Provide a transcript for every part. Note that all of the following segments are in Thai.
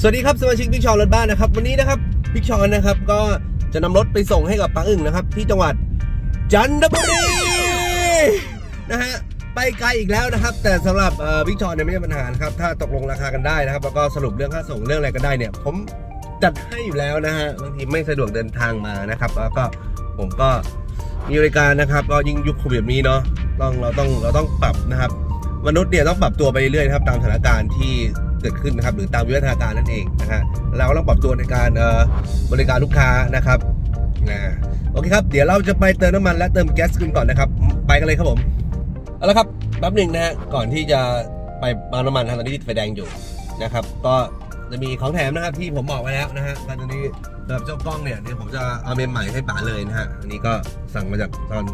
สวัสดีครับสมาชิกบิ๊กชอรถบ้านนะครับ วันนี้นะครับบิ๊กชอนนะครับก็จะนำรถไปส่งให้กับป้าอึ่งนะครับ ที่จังหวัดจันทบุรีนะฮะไปไกลอีกแล้วนะครับ แต่สำหรับบิ๊กชอเนี่ยไม่ใช่ปัญหาครับถ้าตกลงราคากันได้นะครับ แล้วก็สรุปเรื่องค่าส่งเรื่องอะไรกันได้เนี่ย ผมจัดให้อยู่แล้วนะฮะบางทีไม่สะดวกเดินทางมานะครับ แล้วก็ผมก็มีบริการนะครับ ก็ยิ่งยุคโควิดแบบนี้เนาะต้องเราต้องเราต้องปรับนะครับ มนุษย์เนี่ยต้องปรับตัวไปเรื่อยๆนะครับตามสถานการณ์ที่เกิดขึ้นนะครับหรือตามวิวัฒนาการนั่นเองนะฮะเราก็ต้องปรับตัวในการบริการลูกค้านะครับนะโอเคครับ เดี๋ยวเราจะไปเติมน้ำมันและเติมแก๊สกันก่อนนะครับ ไปกันเลยครับผม เอาละครับแป๊บหนึ่งนะฮะก่อนที่จะไปปั๊มน้ำมันทางตอนนี้ไฟแดงอยู่นะครับ ก็จะมีของแถมนะครับที่ผมบอกไว้แล้วนะฮะตอนนี้สำหรับเจ้ากล้องเนี่ยเดี๋ยวผมจะเอาเมมใหม่ให้ป๋าเลยนะฮะอันนี้ก็สั่งมาจากตอน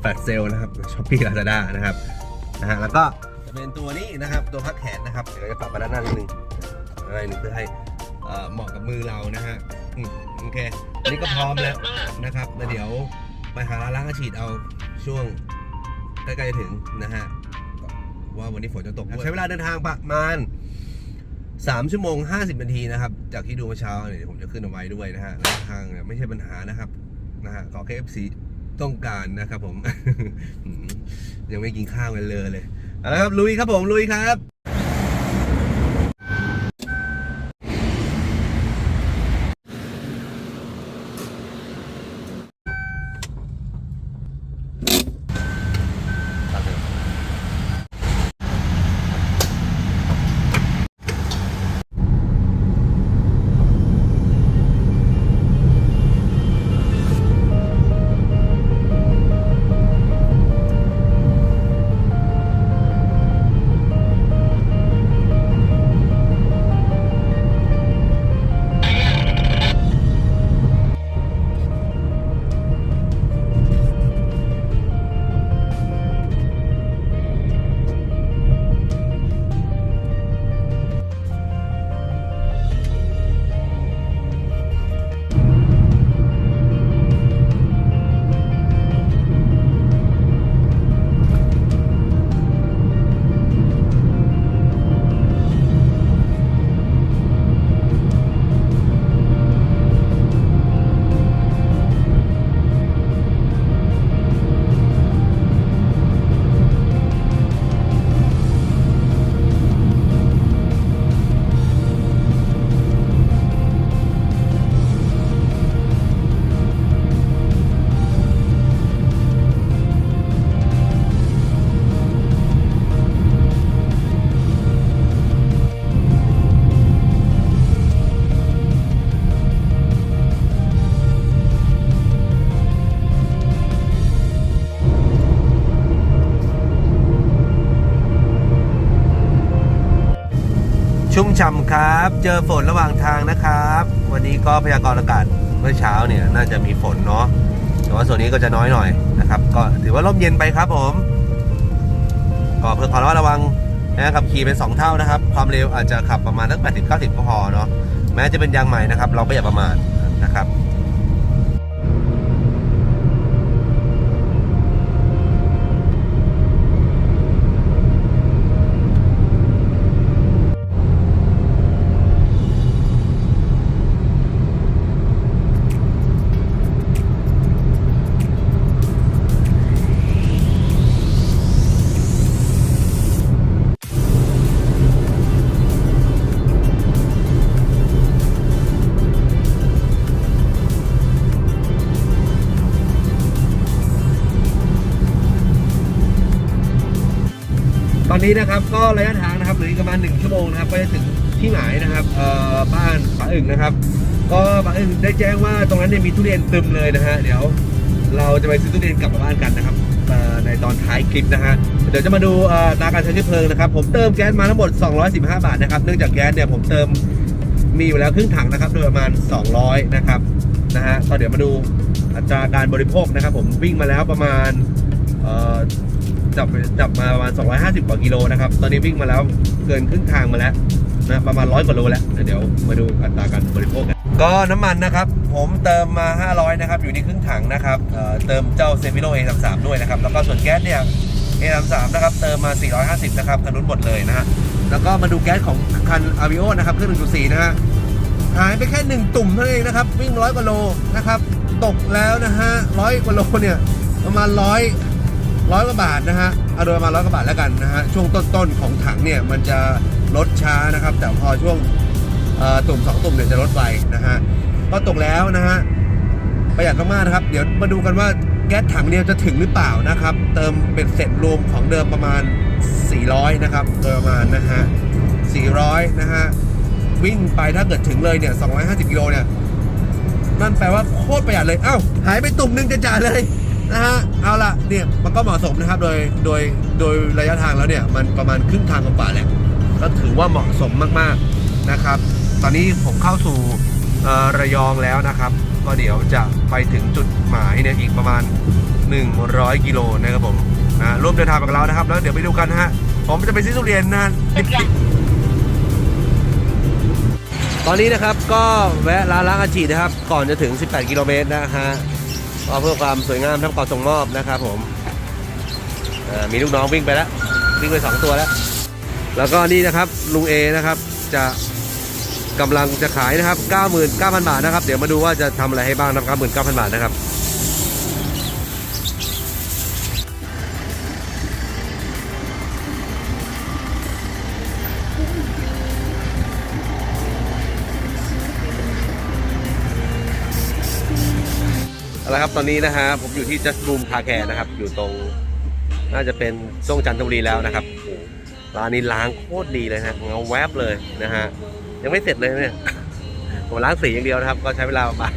แฟลชเซลนะครับช้อปปี้ลาซาด้านะครับนะฮะแล้วก็ จะเป็นตัวนี้นะครับตัวพักแขนนะครับเดี๋ยวจะปรับมาด้านหน้านิดนึงอะไรนึงเพื่อให้เอ่อเหมาะกับมือเรานะฮะโอเคอันนี้ก็พร้อมแล้วนะครับแล้วเดี๋ยวไปหาร้านล้างฉีดเอาช่วงใกล้ๆถึงนะฮะว่าวันนี้ฝนจะตกใช้เวลาเดินทางประมาณ 3 ชั่วโมง 50 นาทีนะครับ จากที่ดูเมื่อเช้าเนี่ยเดี๋ยวผมจะขึ้นเอาไว้ด้วยนะฮะล้วทางเนี่ยไม่ใช่ปัญหานะครับนะฮะขอแค่ FC ต้องการนะครับผมอืมยังไม่กินข้าวกันเลยเลย เอาละครับลุยครับผมลุยครับ ฉ่ำครับ เจอฝนระหว่างทางนะครับ วันนี้ก็พยากรณ์อากาศเมื่อเช้าเนี่ยน่าจะมีฝนเนาะแต่ว่าส่วนนี้ก็จะน้อยหน่อยนะครับ ก็ถือว่าร่มเย็นไปครับผมก็เพื่อความระมัดระวังนะขับขี่เป็น 2 เท่านะครับ ความเร็วอาจจะขับประมาณสัก80 90 ก็พอเนาะแม้จะเป็นยางใหม่นะครับ เราก็อย่าประมาท นี้นะครับก็ระยะทางนะครับเหลืออีกประมาณ1ชั่วโมงนะครับก็จะถึงที่หมายนะครับบ้านป้าอึ่งนะครับ ก็ป้าอึ่งได้แจ้งว่าตรงนั้นเนี่ยมีทุเรียนตึมเลยนะฮะเดี๋ยวเราจะไปซื้อทุเรียนกลับมาบ้านกันนะครับในตอนท้ายคลิปนะฮะเดี๋ยวจะมาดูเอ่อนาการใช้เชื้อเพลิงนะครับ ผมเติมแก๊สมาทั้งหมด 215 บาทนะครับเนื่องจากแก๊สเนี่ยผมเติมมีอยู่แล้วครึ่งถังนะครับโดยประมาณ 200 นะครับนะฮะก็เดี๋ยวมาดูอัตราการบริโภคนะครับ ผมวิ่งมาแล้วประมาณ จับไปจับมาประมาณ 250 กว่ากิโลนะครับ ตอนนี้วิ่งมาแล้วเกินครึ่งทางมาแล้วนะประมาณร้อยกว่าโลแล้ว เดี๋ยวมาดูอัตราการบริโภคกันก็น้ำมันนะครับ ผมเติมมา 500 นะครับ อยู่ที่ครึ่งถังนะครับเติมเจ้าเซมิโน A33 ด้วยนะครับ แล้วก็ส่วนแก๊สเนี่ย A33 นะครับ เติมมา 450 นะครับคันนู้นหมดเลยนะฮะแล้วก็มาดูแก๊สของคันอาวิโอนะครับเครื่อง1.4 นะฮะหายไปแค่หนึ่งตุ่มเท่านั้นเองนะครับ วิ่งร้อยกว่าโลนะครับ ตกแล้วนะฮะร้อยกว่าโลเนี่ยประมาณร้อย ร้อยกว่าบาทนะฮะเอาโดยมาร้อยกว่าบาทแล้วกันนะฮะช่วงต้นๆของถังเนี่ยมันจะลดช้านะครับ แต่พอช่วงตุ่มสองตุ่มเนี่ยจะลดไวนะฮะก็ตกแล้วนะฮะประหยัดมากๆนะครับ เดี๋ยวมาดูกันว่าแก๊สถังเดียวจะถึงหรือเปล่านะครับ เติมเป็นเสร็จรวมของเดิมประมาณ 400 นะครับโดยประมาณนะฮะ400 นะฮะวิ่งไปถ้าเกิดถึงเลยเนี่ย 250 กิโลเนี่ย นั่นแปลว่าโคตรประหยัดเลย เอ้า หายไปตุ่มหนึงจะจ่าเลย นะฮะเอาละเนี่ยมันก็เหมาะสมนะครับโดยโดยโดยระยะทางแล้วเนี่ยมันประมาณครึ่งทางกว่าแหละก็ถือว่าเหมาะสมมากๆนะครับ ตอนนี้ผมเข้าสู่ระยองแล้วนะครับ ก็เดี๋ยวจะไปถึงจุดหมายเนี่ยอีกประมาณ 100 กิโลนะครับผมนะร่วมเดินทางกับเรานะครับ แล้วเดี๋ยวไปดูกันฮะผมจะไปซื้อทุเรียนนะตอนนี้นะครับก็แวะร้านล้างอาชีนะครับ ก่อนจะถึง 18 กิโลเมตรนะฮะ ก็เพื่อความสวยงามทั้งก่อนส่งมอบนะครับผมมีลูกน้องวิ่งไปแล้ว วิ่งไปสองตัวแล้ว แล้วก็นี่นะครับลุงเอนะครับจะกำลังจะขายนะครับ 99,000 บาทนะครับ เดี๋ยวมาดูว่าจะทำอะไรให้บ้างนะครับ99,000 บาทนะครับ ละครับตอนนี้นะฮะผมอยู่ที่ Just Boom Car Care นะครับ อยู่ตรง น่าจะเป็นช่วงจันทบุรีแล้วนะครับโอ้โหร้านนี้ล้างโคตรดีเลยนะเงาแวบเลยนะฮะยังไม่เสร็จเลยเนี่ย ผมล้างสีอย่างเดียวนะครับ ก็ใช้เวลาประมาณ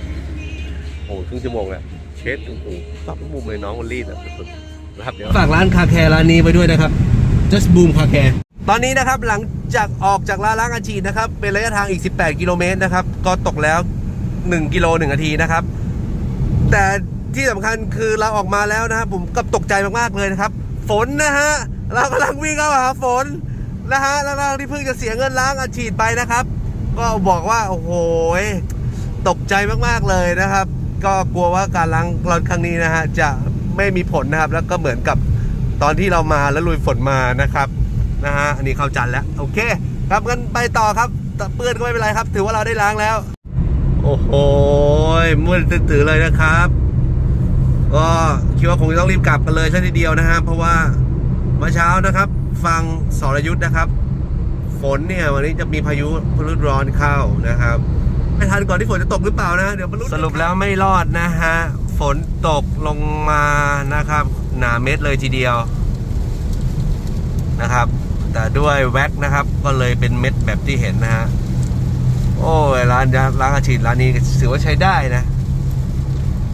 โอ้โหครึ่งชั่วโมงอะเช็ดโอ้โหซับทุกมุมเลยน้องมันรีดอะสุดๆนะครับเดี๋ยวฝากร้านคาแคร์ร้านนี้ไว้ด้วยนะครับ Just Boom Car Care ตอนนี้นะครับหลังจากออกจากร้านล้างอาชีพนะครับ เป็นระยะทางอีก 18 กิโลเมตรนะครับ ก็ตกแล้ว 1 กิโล1นาทีนะครับ แต่ที่สำคัญคือเราออกมาแล้วนะครับผมกับตกใจมากๆเลยนะครับ ฝนนะฮะเรากำลังวิ่งเข้าหาฝนนะฮะแล้วเราที่เพิ่งจะเสียเงินล้างอาชีพไปนะครับ ก็บอกว่าโอ้โหตกใจมากๆเลยนะครับ ก็กลัวว่าการล้างรถครั้งนี้นะฮะจะไม่มีผลนะครับ แล้วก็เหมือนกับตอนที่เรามาแล้วลุยฝนมานะครับนะฮะอันนี้เข้าจันแล้วโอเค ครับกันไปต่อครับแต่เปื้อนก็ไม่เป็นไรครับ ถือว่าเราได้ล้างแล้ว โอ้โห มืดตื่นๆเลยนะครับ ก็คิดว่าคงจะต้องรีบกลับกันเลยใช่ทีเดียวนะฮะเพราะว่าเมื่อเช้านะครับ ฟังสรยุทธ์นะครับ ฝนเนี่ยวันนี้จะมีพายุพลุร้อนเข้านะครับไม่ทันก่อนที่ฝนจะตกหรือเปล่านะเดี๋ยวมาลุ้นสรุปแล้วไม่รอดนะฮะฝนตกลงมานะครับ หนาเม็ดเลยทีเดียวนะครับ แต่ด้วยแว็กนะครับ ก็เลยเป็นเม็ดแบบที่เห็นนะฮะ โอ้ยร้านร้านอาชีพร้านนี้ถือว่าใช้ได้นะ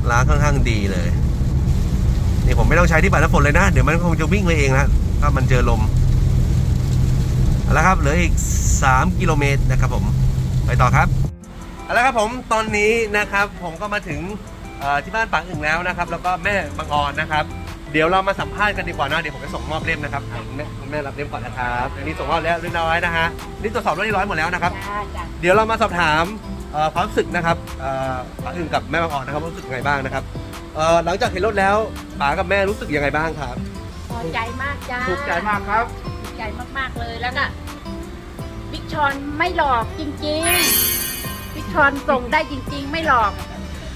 ร้านค่อนข้างดีเลย นี่ผมไม่ต้องใช้ที่ปัดน้ำฝนเลยนะ เดี๋ยวมันคงจะวิ่งไปเองนะถ้ามันเจอลมเอาละครับเหลืออีก 3 กิโลเมตรนะครับผมไปต่อครับเอาละครับผมตอนนี้นะครับ ผมก็มาถึงที่บ้านปางอึ่งแล้วนะครับ แล้วก็แม่บางออนนะครับ เดี๋ยวเรามาสัมภาษณ์กันดีกว่านะเดี๋ยวผมจะส่งมอบเล่มนะครับอะคุณแม่คุณแม่รับเล่มก่อนนะครับอันนี้ส่งมอบแล้วเรียบร้อยนะฮะนี่ตรวจสอบเรียบร้อยหมดแล้วนะครับ จ้าจ้าเดี๋ยวเรามาสอบถามเอ่อความรู้สึกนะครับเอ่อป๋าอึ่งกับแม่บางอ่อนนะครับว่ารู้สึกยังไงบ้างนะครับเอ่อหลังจากเห็นรถแล้วป๋ากับแม่รู้สึกยังไงบ้างครับ พอใจมากจ้าถูกใจมากครับ ถูกใจมากๆเลยแล้วก็บิ๊กชอนไม่หลอกจริงๆบิ๊กชอนส่งได้จริง ๆ ไม่หลอก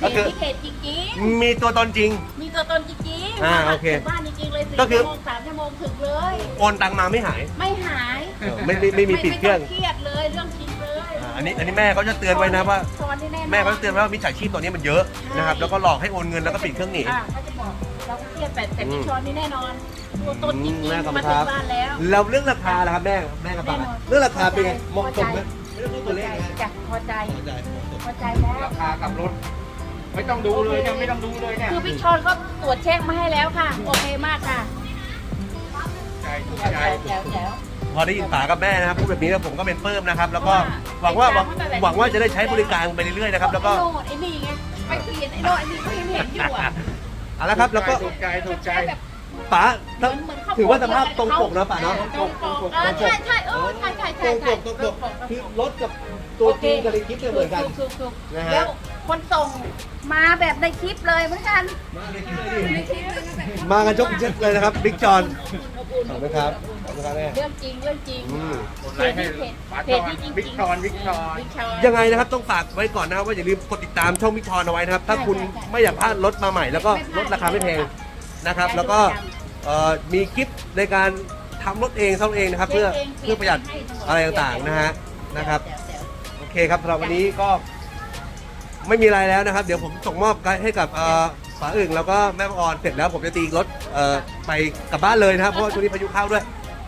ก็เสียคือพิเศษจริงมีตัวตนจริง ๆ มีตัวตนจริงอ่ามาโอเคถึงบ้านจริงๆเลยสี่ก็คือ ชั่วโมงสามชั่วโมงถึงเลย โอนตังมาไม่หายไม่หายเออไม่ไม่ไม่มีปิดเครื่องไม่ต้เครียดเลยเรื่องจริงเลยอ่าอันนี้อันนี้แม่เขาจะเตือนไว้นะว่าชอนนี่แน่นอน แม่เขาจะเตือนไว้ว่ามิจฉาชีพตัวนี้มันเยอะนะครับใช่แล้วก็หลอกให้โอนเงินแล้วก็ปิดเครื่องหนีอ่าเขาจะบอกเราก็เครียดแต่แต่อืมบิ๊กชอนนี่แน่นอนตัวตนจริงอืมแม่ๆขอบคุมาณคถึรังบบ้านแล้วแล้วเรื่องราคาล่ะครับแม่แม่กับป๋าแน่นอนเรื่องราคาเป็นไงเหพอมาะใจสมไหมไม่ต้องพูดตัวเลขนะจ้ะพอใจพอใจเหมาะสมพอใจแล้วราคากับรถ ไม่ต้องดูเลยเนี่ยไม่ต้องดูเลยเนี่ยคือพี่ชอนก็ตรวจเช็คมาให้แล้วค่ะ โอเคมากค่ะใจถูกแจ๋วใจแจ๋วแจ๋ว พอได้ยินป๋ากับแม่นะครับพูดแบบนี้แล้วผมก็เป็นปลื้มนะครับ แล้วก็หเพวัราะงว่าว่าหวังไปจ้างหวังว่าจะได้ใช้บริการไปเรื่อยๆนะครับแล้วก็ไอ้โน่นไอ้นี่ไงไปเปลี่ยนไอ้โน่นไอ้นี่ก็ยังเห็นอยู่อะเอาละครับแล้วก็ถูกใจถูกใจแบบป๋าเหมือนเหมือนเขาถือว่าสภาพตรงปกนะป๋าเนาะ ตรงปกเออใช่ใช่เออใช่ใช่ตรใช่งปใช่กตรงปกคือรถกับตัวจริงกับในคลิปเนี่ยเหมือนกัน ถูกถูกนะถูกฮะ แล้ว คนส่งมาแบบในคลิปเลยเหมือนกันมาในคลิปเลยดิในคลิปเลยนะแบบมากันยกเช็ดเลยนะครับบิ๊กจอนขอบคุณครับอบอุ่นนะครับแม่เรื่องจริงเรื่องจริงอืมกดไลค์ให้เพจป๋าเพชจอนที่จริงๆบิ๊กชอนบิ๊กชอนบิ๊กชอน ยังไงนะครับต้องฝากไว้ก่อนนะครับว่าอย่าลืมกดติดตามช่องมิชอนเอาไว้นะครับ ถ้าคุณใช่ใช่ไม่อยากพลาดรถมาใหม่แล้วก็ลดราคาไม่แพงนะครับ แล้วก็เอ่อมีคลิปในการทำรถเองซ่อมเองนะครับ เพื่อเพื่อประหยัดอะไรต่างๆนะฮะนะครับ โอเคครับสำหรับวันนี้ก็ ไม่มีอะไรแล้วนะครับ เดี๋ยวผมส่งมอบให้กับเอ่อฝาอึ่งแล้วก็แม่ออนเสร็จแล้วผมจะตีรถเอ่อไปกลับบ้านเลยนะครับเพราะว่าช่วงนี้พายุเข้าด้วย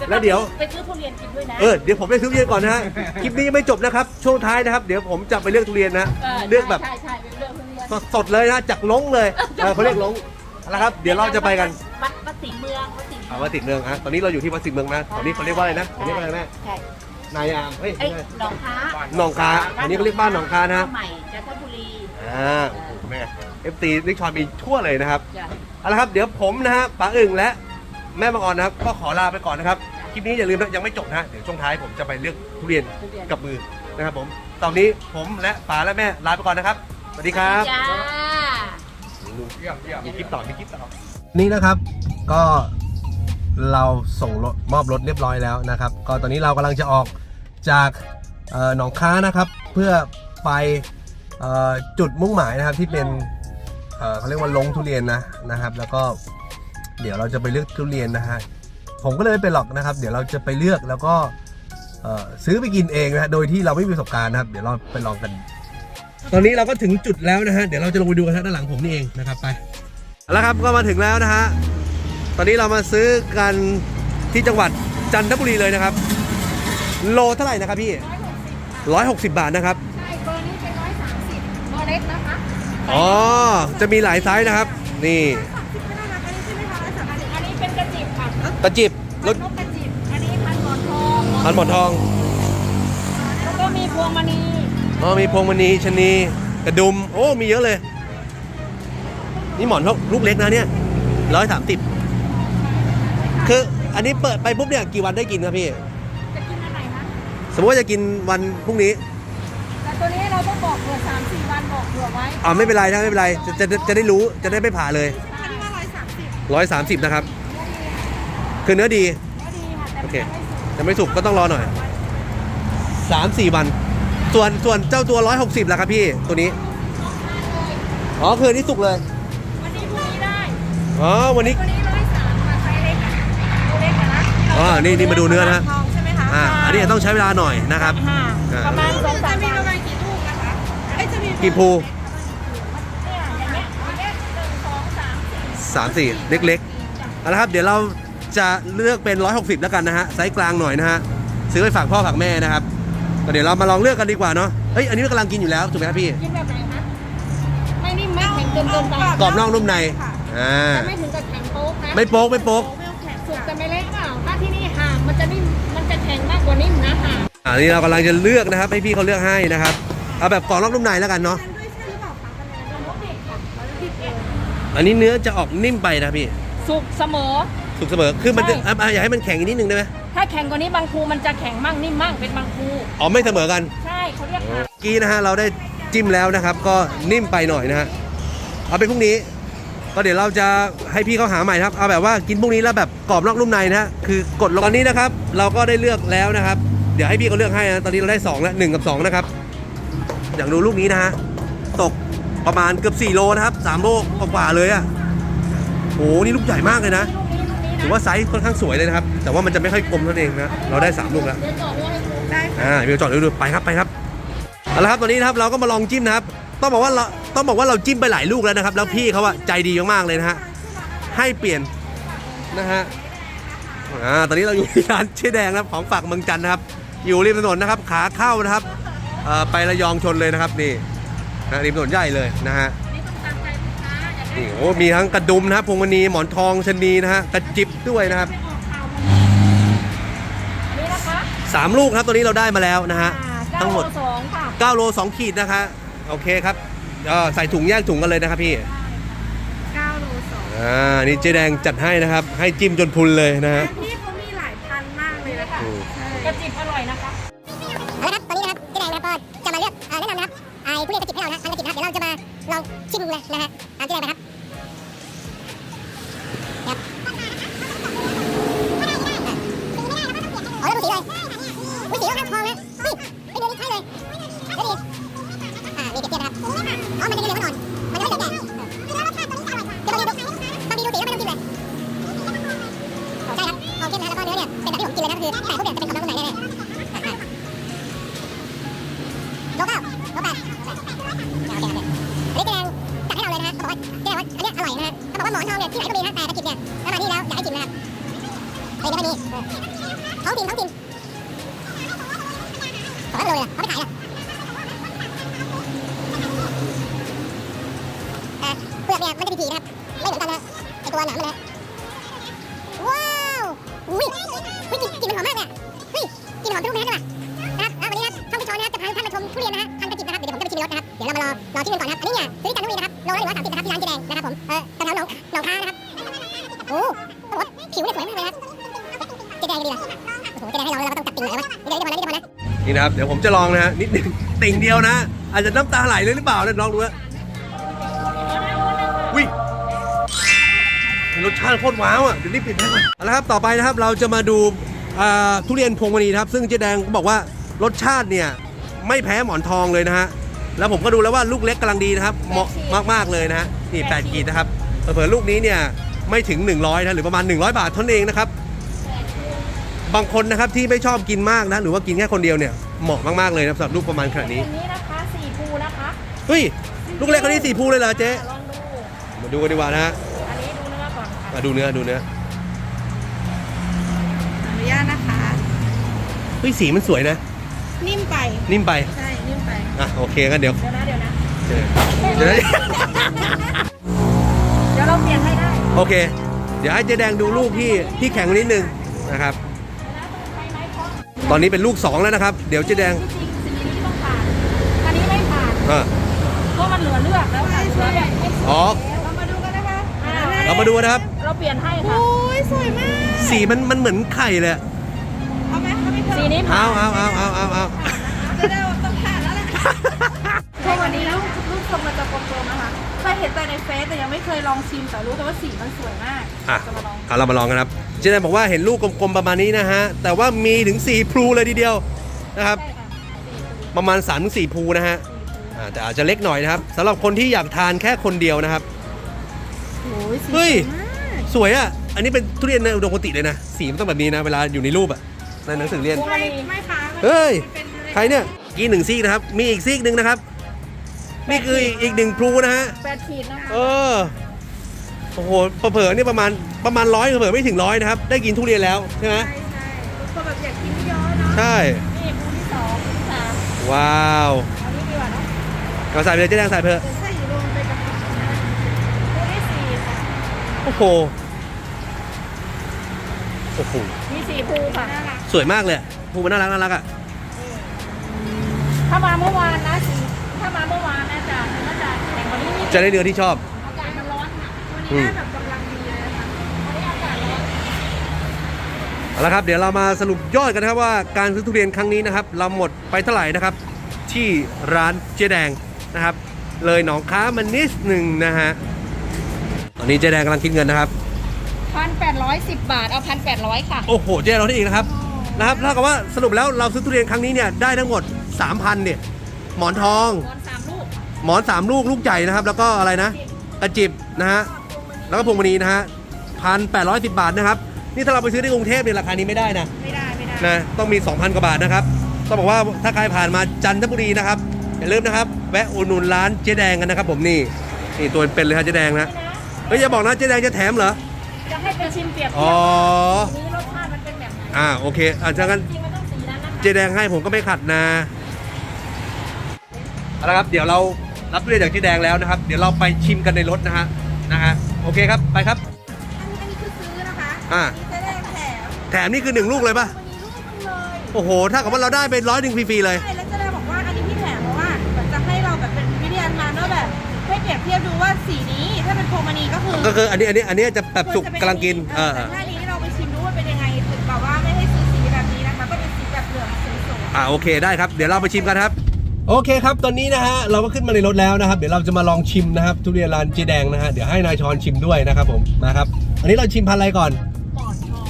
แล้วเดี๋ยว ไปซื้อทุเรียนกินด้วยนะ เออเดี๋ยวผมไปซื้อทุเรียนก่อนนะฮะ คลิปนี้ยังไม่จบนะครับ ช่วงท้ายนะครับ เดี๋ยวผมจะไปเลือกทุเรียนนะเลือกแบบใช่ใช่ไปเลือกทุเรียนสดๆเลยนะจากลงเลยเออเขาเรียกลงเอาละครับ เดี๋ยวเราจะไปกันวัดวัดศรีเมืองวัดศรีเมืเอาองวัดติดเมืองฮะตอนนี้เราอยู่ที่วัดสิงห์เมืองนะตอนนี้เขาเรียกว่าอะไรนะเขาเรียกว่าอะไรนะใช่ นายอามเฮ้ยเอ้ยหนองค้าหนองคาอันนี้เขาเรียกบ้านหนองคานะใหม่จันทบุรีอ่าโอ้โหแม่เอฟซีนิกชอนมีทั่วเลยนะครับ จ้ะ เอาละครับ เดี๋ยวผมนะฮะป๋าอึ่งและแม่บางออนนะครับ ก็ขอลาไปก่อนนะครับ คลิปนี้อย่าลืมนะยังไม่จบนะเดี๋ยวช่วงท้ายผมจะไปเลือกทุเรียนทุเรียน กับมือนะครับผม ตอนนี้ผมและป๋าและแม่ลาไปก่อนนะครับ สวัสดีครับ จ้า เยี่ยมเยี่ยม มีคลิปต่อ มีคลิปต่อ นี่นะครับก็ เราส่งรถมอบรถเรียบร้อยแล้วนะครับ ก็ตอนนี้เรากำลังจะออกจากหนองค้านะครับ เพื่อไปออจุดมุ่งหมายนะครับที่เป็นเเขาเรียกว่าลงทุเรียนนะนะครับ แล้วก็เดี๋ยวเราจะไปเลือกทุเรียนนะฮะผมก็เลยไม่เป็นหรอกนะครับ เดี๋ยวเราจะไปเลือกแล้วก็ซื้อไปกินเองนะฮะโดยที่เราไม่มีประสบการณ์นะครับ เดี๋ยวเราไปลองกัน ตอนนี้เราก็ถึงจุดแล้วนะฮะเดี๋ยวเราจะลงไปดูกันด้านหลังผมนี่เองนะครับไปแล้วครับก็มาถึงแล้วนะฮะ ตอนนี้เรามาซื้อกันที่จังหวัดจันทบุรีเลยนะครับ โลเท่าไหร่นะครับพี่ร้อยหกสิบบาทนะครับ ใช่เบอร์นี้เป็นร้อยสามสิบเบอร์เล็กนะคะอ๋อ จะมีหลายไซส์นะครับ นี่อันนี้เป็นกระจิบค่ะตะจิบรถนกกระจิบ อันนี้พันหมอนทองพันหมอนทอง แล้วก็มีพวงมณีอ๋อมีพวงมณีชะนีกระดุม โอ้ มีเยอะเลย นี่หมอนทองลูกเล็กนะเนี่ยร้อยสามสิบ คืออันนี้เปิดไปปุ๊บเนี่ยกี่วันได้กินครับพี่ จะกินอันไหนคะสมมติว่าจะกินวันพรุ่งนี้แต่ตัวนี้เราต้องบอกเผื่อสามสี่วันบอกเผื่อไว้อ๋อไม่เป็นไรนะไม่เป็นไรจะจะจะได้รู้จะได้ไม่ผ่าเลยอันนี้ว่าร้อยสามสิบร้อยสามสิบนะครับคือเนื้อดี ก็ดีค่ะแต่โอเค มันไม่สุกยังไม่สุกก็ต้องรอหน่อยสามสี่วัน ส่วนส่วนเจ้าตัวร้อยหกสิบละครับพี่ตัวนี้อ๋อคืออนนี่สุกเลย วันนี้พรุ่งนี้ได้อ๋อวันนี้ตัวนี้ร้ อะนะอ๋อนี่นี่มาดูเนื้อนะทองใช่ไหมคะอ่าอันนี้ต้องใช้เวลาหน่อยนะครับค่ะอ่าประมาณสองสามวันจะมีประมาณกี่ลูกนะคะเอ้ยจะมีกี่ภูเนี่ยอย่างเงี้ยอย่างเงี้ยหนึ่งสองสามสี่สามสี่เล็กๆเอาละครับเดี๋ยวเราจะเลือกเป็น 160 แล้วกันนะฮะไซส์กลางหน่อยนะฮะซื้อไปฝากพ่อฝากแม่นะครับก็เดี๋ยวเรามาลองเลือกกันดีกว่าเนาะเฮ้ยอันนี้เรากำลังกินอยู่แล้วถูกไหมครับพี่กินแบบไหนคะไม่นิ่มไม่แข็งเกินเกินไปกรอบนอกนุ่มในอ่าแต่ไม่ถึงกับแข็งโป๊กนะไม่โป๊กไม่โป๊กไม่ต้องแข็งสุกแต่ไม่เล็กเปล่า จะแข็งมากกว่านิ่มนะห่างอันนี้เรากำลังจะเลือกนะครับ ให้พี่เขาเลือกให้นะครับ เอาแบบกรอบนอกนุ่มในแล้วกันเนาะ ด้วยใช่หรือเปล่าคะมันรสเด็กค่ะรสเด็กเองอันนี้เนื้อจะออกนิ่มไปนะพี่ สุกเสมอ สุกเสมอ คือมันจะใช่ อะอะอยากให้มันแข็งอีกนิดนึงได้ไหมถ้าแข็งกว่านี้บางภูมันจะแข็งมั่งนิ่มมั่งเป็นบางภูอ๋อไม่เสมอกัน ใช่เขาเรียกห่างเมื่อกี้นะฮะเราได้จิ้มแล้วนะครับ ก็นิ่มไปหน่อยนะฮะเอาเป็นพรุ่งนี้ ก็เดี๋ยวเราจะให้พี่เขาหาใหม่ครับ เอาแบบว่ากินพรุ่งนี้แล้วแบบกรอบนอกนุ่มในนะฮะคือกดลงตอนนี้นะครับ เราก็ได้เลือกแล้วนะครับ เดี๋ยวให้พี่เขาเลือกให้นะตอนนี้เราได้สองแล้วหนึ่งกับสองนะครับอย่างดูลูกนี้นะฮะตกประมาณเกือบ4โลนะครับ3โลกว่าๆเลยอะ่ะโอ้โหนี่ลูกใหญ่มากเลยนะลูกนี้ลูกนี้ถือว่าไซส์ค่อนข้างสวยเลยนะครับ แต่ว่ามันจะไม่ค่อยกลมเท่านั้นเองนะเราได้สามลูกแล้วเดี๋ยวจอดด้วยให้ดูได้อ่าเดี๋ยวจอดดูดูไปครับไปครับเอาละครับตอนนี้นะครับเราก็มาลองจิ้มนะครับต้องบอกว่าเรา ต้องบอกว่าเราจิ้มไปหลายลูกแล้วนะครับ แล้วพี่เขาอะใจดีมากๆเลยนะฮะให้เปลี่ยนนะฮะอ่าตอนนี้เราอยู่ที่ร้านเชแดงนะครับของฝากเมืองจันทร์นะครับ อยู่ริมถนนนะครับ ขาเข้านะครับเอ่อไประยองชนเลยนะครับนี่นะริมถนนใหญ่เลยนะฮะนี่ต้องตามใจลูกค้าอยากได้นี่โอ้มีทั้งกระดุมนะครับพวงมณีหมอนทองชะนีนะฮะกระจิบด้วยนะครับไม่ออกข่าวอันนี้นะคะสามลูกครับตัวนี้เราได้มาแล้วนะฮะอ่าทั้งหมดเก้าโลสองค่ะ9โล2ขีดนะคะ โอเคครับ เอ่อใส่ถุงแยกถุงกันเลยนะครับพี่เก้าโลสองอ่านี่เจ๊แดงจัดให้นะครับ ให้จิ้มจนพุนเลยนะฮะ พี่เขามีหลายพันมากเลยนะคะอืมกระจิบอร่อยนะคะเอาละครับตอนนี้นะครับเจ๊แดงนะครับก็จะมาเลือกเอ่อแนะนำนะครับไอ้ผู้เรียนกระจิบให้เรานะทางกระจิบนะครับเดี๋ยวเราจะมาลองชิมดูเลยนะฮะตามเจ๊แดงไปครับครับ ¡Oh! ถวๆหนองหนองค้านะครับโอ้ต้องบอกว่าผิวเนี่ยสวยมากเลยนะครับเจแดงดีเลยโอ้โหเจแดงให้เราเราก็ต้องจับติ่งเลยวะเดี๋ยวเดี๋ยวเดี๋ยวพอนะเดี๋ยวพอนะนี่นะครับเดี๋ยวผมจะลองนะฮะนิดนึงติ่งเดียวนะ อาจจะน้ำตาไหลเลยหรือเปล่านะลองดูนะวิรสชาติโคตรว้าวอะเดี๋ยวรีบปิดให้ก่อนเอาละครับต่อไปนะครับเราจะมาดูอ่าทุเรียนพวงมณีนะครับ ซึ่งเจ๊แดงก็บอกว่ารสชาติเนี่ยไม่แพ้หมอนทองเลยนะฮะแล้วผมก็ดูแล้วว่าลูกเล็กกำลังดีนะครับเหมาะมากๆเลยนะฮะนี่8ขีดนะครับ เผลอๆลูกนี้เนี่ยไม่ถึง 100นะหรือประมาณ 100 บาทเท่านั้นเองนะครับ บางคนนะครับที่ไม่ชอบกินมากนะหรือว่ากินแค่คนเดียวเนี่ยเหมาะมากๆเลยนะสำหรับลูกประมาณขนาดนี้อันนี้นะคะสี่ภูนะคะเฮ้ยลูกเล็กคนนี้สีภูเลยเหรอเจ๊ลองดู มาดูกันดีกว่านะฮะอันนี้ดูเนื้อก่อนค่ะมาดูเนื้อดูเนื้ออนุญาตนะคะ เฮ้ยสีมันสวยนะ นิ่มไป นิ่มไปใช่ นิ่มไป อะโอเคกันเดี๋ยว เดี๋ยวนะเดี๋ยวนะ เดี๋ยวเดี๋ยวนะเดี๋ยวเราเปลี่ยนให้ได้โอเค เดี๋ยวให้เจ๊แดงดูลูกที่ที่แข็งกว่านิดนึงนะครับไปไหมเพราะตอนนี้เป็นลูก2แล้วนะครับ เดี๋ยวเจ๊แดงที่จริงสีนี้ต้องผ่านอันนี้ไม่ผ่านอะเพราะมันเหลือเลือกแล้วค่ะเหลือแบบไม่สวยอ๋อเรามาดูกันนะคะอ่าเรามาดูนะครับเราเปลี่ยนให้ค่ะ โอ้ยสวยมากสีมันมันเหมือนไข่เลยอะเอาไหมเอาไหมเธอสีนี้ผ่าเอานเอาเอาเอาเอาเอา เคยเห็นแต่ในเฟซแต่ยังไม่เคยลองชิมแต่รู้แต่ว่าสีมันสวยมากอะจะมาลองเอาเรามาลองกันครับเจ๊แดงบอกว่าเห็นลูกกลมๆประมาณนี้นะฮะ แต่ว่ามีถึง 4พลูเลยทีเดียวนะครับ ใช่ค่ะประมาณ3ามถึงสพลูนะฮะอ่าแต่อาจจะเล็กหน่อยนะครับสำหรับคนที่อยากทานแค่คนเดียวนะครับ โอ้ยสีเฮ้ยสวยมากสวยอะ อันนี้เป็นทุเรียนในอุดมคติเลยนะ สีมันต้องแบบนี้นะ เวลาอยู่ในรูปอะ ในหนังสือเรียน ไม่ไม่ค่ะมันเฮ้ยเป็นใครเนี่ย กีหนึ่งซีกนะครับ มีอีกซีกหนึ่งนะครับ นี่คืออีกอีกหนึ่งพลูนะฮะ แปดขีดนะคะเออ โอ้โหเผลอๆนี่ประมาณประมาณร้อยเผลอๆไม่ถึงร้อยนะครับ ได้กินทุเรียนแล้วใช่ไหมใช่ใช่คนแบบอยากกินไม่เยอะเนาะใช่ นี่ภูที่สองภูที่สามว้าวอันนี้ดีกว่าเนาะก็ใส่ไปเลยเจ๊แดงใส่เพอะใส่รวมไปกับภูที่สี่ค่ะโอ้โห โอ้โห มีสี่ภูค่ะน่ารักสวยมากเลยอะพลูมันน่ารักน่ารักอะ ถ้ามาเมื่อวานนะสี ถ้ามาเมื่อวานนะจะเนื้อจะแข็งกว่านี้นิดจะได้เนื้อที่ชอบ อากาศมันร้อนค่ะวันนี้น่าแบบกำลังดีเลยนะคะวันนี้อากาศร้อนเอาละครับเดี๋ยวเรามาสรุปยอดกันนะครับว่าการซื้อทุเรียนครั้งนี้นะครับ เราหมดไปเท่าไหร่นะครับ ที่ร้านเจ๊แดงนะครับ เลยหนองค้ามันนิดหนึ่งนะฮะตอนนี้เจ๊แดงกำลังคิดเงินนะครับ พันแปดร้อยสิบบาท เอาพันแปดร้อยค่ะ โอ้โหเจ๊เราได้อีกนะครับนะครับเท่ากับว่าสรุปแล้วเราซื้อทุเรียนครั้งนี้เนี่ยได้ทั้งหมด 3,000เนี่ย หมอนทองตอนสามลูกหมอนสามลูกลูกใหญ่นะครับ แล้วก็อะไรนะกระจิบนะฮะแล้วก็พวงมณีนะฮะพันแปดร้อยสิบบาทนะครับนี่ถ้าเราไปซื้อที่กรุงเทพเนี่ยราคานี้ไม่ได้นะไม่ได้ไม่ได้นะต้องมี 2,000 กว่าบาทนะครับต้องบอกว่าถ้าใครผ่านมาจันทบุรีนะครับอย่าลืมนะครับแวะอุดหนุนร้านเจ๊แดงกันนะครับ ผมนี่นี่ตัวเป็นเลยครับเจ๊แดงนะเฮ้ยอย่าบอกนะเจ๊แดงจะแถมเหรอจะให้ไปชิมเปรียบเทีอ๋ยอบนี้รสชาติมันเป็นแบบไหนอ่าโอเคอ่าถ้างั้นจริงๆมันต้องสีนั้นนะคะเจ๊แดงให้ผมก็ไม่ขัดนะ เอาละครับเดี๋ยวเรารับทุเรียนจากเจ๊แดงแล้วนะครับ เดี๋ยวเราไปชิมกันในรถนะฮะนะฮะโอเคครับไปครับ อันนี้อันนี้คือซื้อนะคะอ่า มีเจ๊แดงแถมแถมนี่คือหนึ่งลูกเลยป่ะวันนี้ลูกนึงเลยโอ้โหถ้ากับว่าเราได้ไปร้อยหนึ่งฟรีๆเลย ใช่แล้วเจ๊แดงบอกว่าอันนี้ที่แถมเพราะว่าเหมือนจะให้เราแบบเป็นวิทยาทานว่าแบบให้เปรียบเทียบดูว่าสีนี้ถ้าเป็นโพรมณีก็คือก็คืออันนี้อันนี้อันนี้จะแบบสุกควรจะเป็กำลังกินเอเอออแต่ถ้าอันนี้เราไปชิมดูว่าเป็นยังไงถึงแบบว่าไม่ให้ซื้อสีแบบนี้นะคะก็เป็นสีแบบเหลืองสวยๆ อ่าโอเคได้ครับเดี๋ยวเราไปชิมกันครับ โอเคครับ ตอนนี้นะฮะเราก็ขึ้นมาในรถแล้วนะครับ เดี๋ยวเราจะมาลองชิมนะครับ ทุเรียนร้านเจ๊แดงนะฮะ เดี๋ยวให้นายชอนชิมด้วยนะครับผม มาครับ อันนี้เราชิมพันธุ์อะไรก่อนหมอนทอง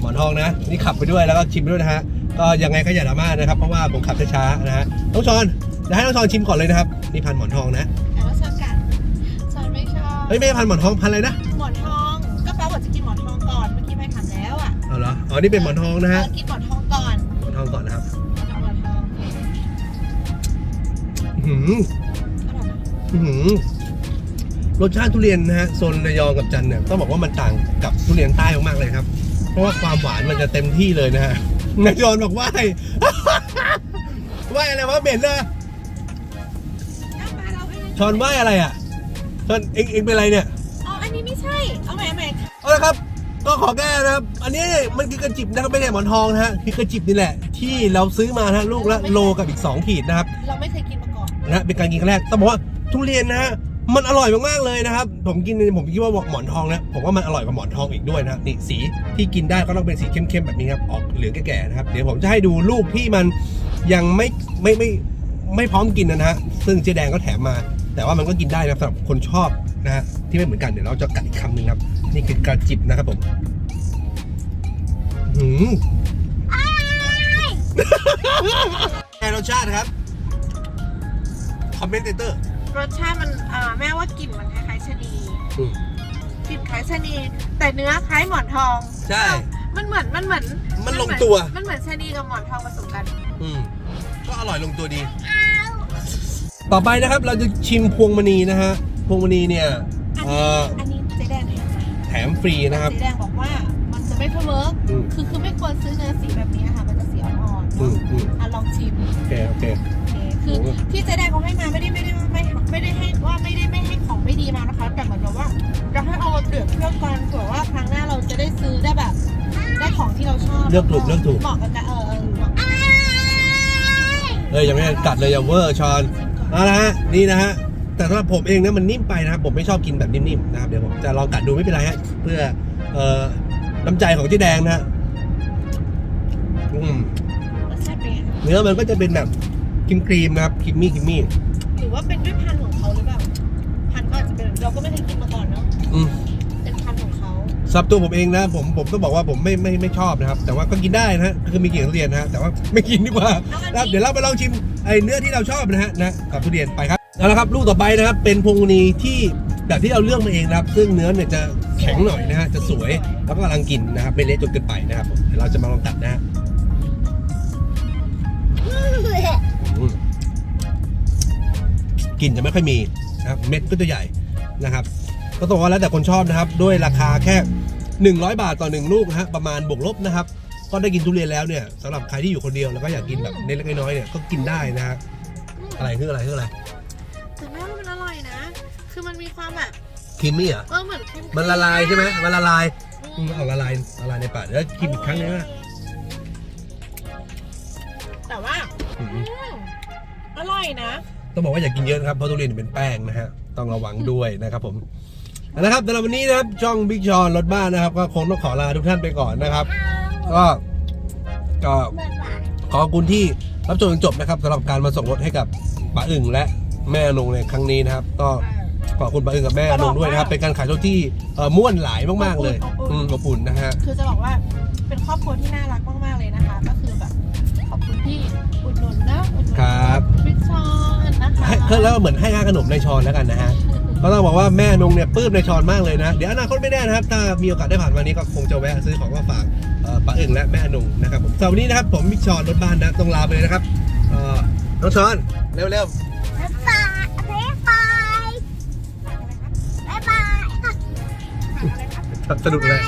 หมอนทองนะ นี่ขับไปด้วยแล้วก็ชิมไปด้วยนะฮะ ก็ยังไงก็อย่าดราม่านะครับ เพราะว่าผมขับช้าๆนะฮะ น้องชอนเดี๋ยวให้น้องชอนชิมก่อนเลยนะครับ นี่พันธุ์หมอนทองนะ แต่ว่าชอบกันชอนไม่ชอบเฮ้ยไม่ใช่พันธุ์หมอนทองพันธุ์อะไรนะหมอนทอง ก็แปลว่าจะกินหมอนทองก่อน เมื่อกี้ไม่ถามแล้วอะอ๋อเหรอ อ๋อ นี่เป็นหมอนทองนะฮะ เออกินหมอนทองก่อน หมอนทองก่อนนะครับ หมอนทองอื้อหือออื้อหือรสชาติทุเรียนนะฮะโซนระยองกับจันทร์เนี่ยต้องบอกว่ามันต่างกับทุเรียนใต้มากๆเลยครับ เพราะว่าความหวานมันจะเต็มที่เลยนะฮะนายยอนบอกว่าว่าอะไรวะเบนเลยชอนว่าอะไรอะชอนเอ็งเอ็งเป็นอะไรเนี่ยอ๋ออันนี้ไม่ใช่เอาใหม่เอาใหม่เอาละครับ ก็ขอแก้นะครับ อันนี้มันคือกระจิบนะครับไม่ใช่หมอนทองนะฮะคือกระจิบนี่แหละ ที่เราซื้อมานะฮะลูกละโลกับอีก 2 ขีดนะครับ เราไม่เคยกินมาก่อ นนะฮะเป็นการกินครั้งแรกต้องบอกว่าทุเรียนนะฮะมันอร่อยมากๆเลยนะครับ ผมกินผมคิดว่าหมอนทองนะผมว่ามันอร่อยกว่าหมอนทองอีกด้วยนะนี่สีที่กินได้ก็ต้องเป็นสีเข้มๆแบบนี้ครับออกเหลืองแก่ๆนะครับเดี๋ยวผมจะให้ดูลูกที่มันยังไม่ไม่ไม่ไม่พร้อมกินนะฮะซึ่งเจ๊แดงก็แถมมา แต่ว่ามันก็กินได้นะสำหรับคนชอบนะฮะที่ไม่เหมือนกันเดี๋ยวเราจะกัดอีกคำหนึ่งครับ นี่คือกระจิบนะครับผมหืมแอรสชาติครับ คอมเมนเตอร์รสชาติมันอ่าแม่ว่ากลิ่นมันคล้ายๆชะนีอืมกลิ่นคล้ายชะนี แต่เนื้อคล้ายหมอนทอง ใช่ มันเหมือนมันเหมือนมันลงตัว มันเหมือนชะนีกับหมอนทองผสมกัน อืมก็อร่อยลงตัวดี ต่อไปนะครับเราจะชิมพวงมณีนะฮะ พวงมณีเนี่ยอันเอ่นี้ออันนี้เจ๊แดงแถมมาแถมฟรีนะครับเจ๊แดงบอกว่ามันจะไม่ค่อยเวิร์กอืมคือคือไม่ควรซื้อเนื้อสีแบบนี้ค่ะมันจะสีอ่อนๆอืมอืมอะลองชิม โอเคโอเคโอเคคือโอ้ที่เจ๊แดงเขาให้มาไม่ได้ไม่ได้ไม่ไม่ได้ให้ว่าไม่ได้ไม่ให้ของไม่ดีมานะคะ แต่เหมือนแบบว่าจะให้เอามาเปรียบเทียบกันเผื่อว่าครั้งหน้าเราจะได้ซื้อได้แบบ ได้ของที่เราชอบเลือกถูกเลือกถูก เหมาะกับการเออเออเหมาะเอ้ยยังไม่ได้กัดเลยอย่าเวอร์ชอนเอาละฮะนี่นะฮะแต่สำหรับผมเองนะมันนิ่มไปนะครับผมไม่ชอบกินแบบนิ่มๆนะครับเดี๋ยวผมจะลองกัดดูไม่เป็นไรฮะเพื่อเอ่อน้ำใจของเจ๊แดงนะฮะอืมรสชาติเป็นไงคะเนื้อมันก็จะเป็นแบบ ครีมครีมๆนะครับครีมมี่ครีมมี่หรือว่าเป็นด้วยพันธุ์ของเขาหรือเปล่าพันธุ์ก็อาจจะเป็นเราก็ไม่เคยกินมาก่อนเนาะอืมเป็นพันธุ์ของเขาสำหรับตัวผมเองนะ ผมผมต้องบอกว่าผมไม่ไม่ไม่ชอบนะครับ แต่ว่าก็กินได้นะฮะคือมีกลิ่นทุเรียนนะฮะแต่ว่าไม่กินดีกว่านะครับเดี๋ยวเราไปลองชิมไอ้เนื้อที่เราชอบนะฮะนะกับทุเรียนไปครับเอาละครับลูกต่อไปนะครับ เป็นพวงมณีที่แบบที่เราเลือกมาเองนะครับ ซึ่งเนื้อเนี่ยจะแข็งหน่อยนะฮะจะสวยแล้วก็กำลังกินนะครับไม่เละจนเกินไปนะครับเดี๋ยวเราจะมาลองตัดนะฮะอืม กลิ่นจะไม่ค่อยมีนะครับเม็ดก็จะใหญ่นะครับ ก็ต้องบอกว่าแล้วแต่คนชอบนะครับ ด้วยราคาแค่ 100 บาทต่อหนึ่งลูกนะฮะประมาณบวกลบนะครับ ก็ได้กินทุเรียนแล้วเนี่ยสำหรับใครที่อยู่คนเดียวแล้วก็อยากกินแบบเล็กๆน้อยๆเนี่ยก็กินได้นะฮะอะไรคืออะไรคืออะไรแต่แม่ว่ามันอร่อยนะ คือมันมีความแบบครีมมี่เหรอะเออเหมือนเค็ๆมันละลายใช่ไหมมันละลายอือืมมเอาละลายละลายในปากแล้วกินอีกครั้งนึงนะ แต่ว่าอืม อืมอร่อยนะ ต้องบอกว่าอย่ากินเยอะนะครับเพราะทุเรียนเป็นแป้งนะฮะต้องระวังด้วยนะครับผมเอาละครับสำหรับวันนี้นะครับช่องบิ๊กชอนรถบ้านนะครับ ก็คงต้องขอลาทุกท่านไปก่อนนะครับ ก็ก็ขอบคุณที่รับชมจนจบนะครับสำหรับการมาส่งรถให้กับป้าอึ่งและแม่อนงในครั้งนี้นะครับ ก็ขอบคุณป้าอึ่งกับแม่อนงด้วยนะครับเป็นการขายรถที่เอ่อม่วนหลายมากๆเลยอบอุ่นอืมอบอุ่นนะฮะ คือจะบอกว่าเป็นครอบครัวที่น่ารักมากๆเลยนะคะ ก็คือแบบขอบคุณที่อุดหนุนนะอุดหนุนครับ บิ๊กชอนนะคะ ให้แล้วก็เหมือนให้ค่าขนมในชอนแล้วกันนะฮะก็ต้องบอกว่าแม่นงเนี่ยปลื้มในชอนมากเลยนะ เดี๋ยวอนาคตไม่แน่นะครับ ถ้ามีโอกาสได้ผ่านมานี้ก็คงจะแวะซื้อของมาฝากเอ่อป้าอึ่งและแม่นงนะครับผมสำหรับวันนี้นะครับผมมิกชอนรถบ้านนะต้องลาไปเลยนะครับเอ่อน้องชอนเร็วบ๊ายบายบ๊ายบายบ๊ายบายๆสนุกเลย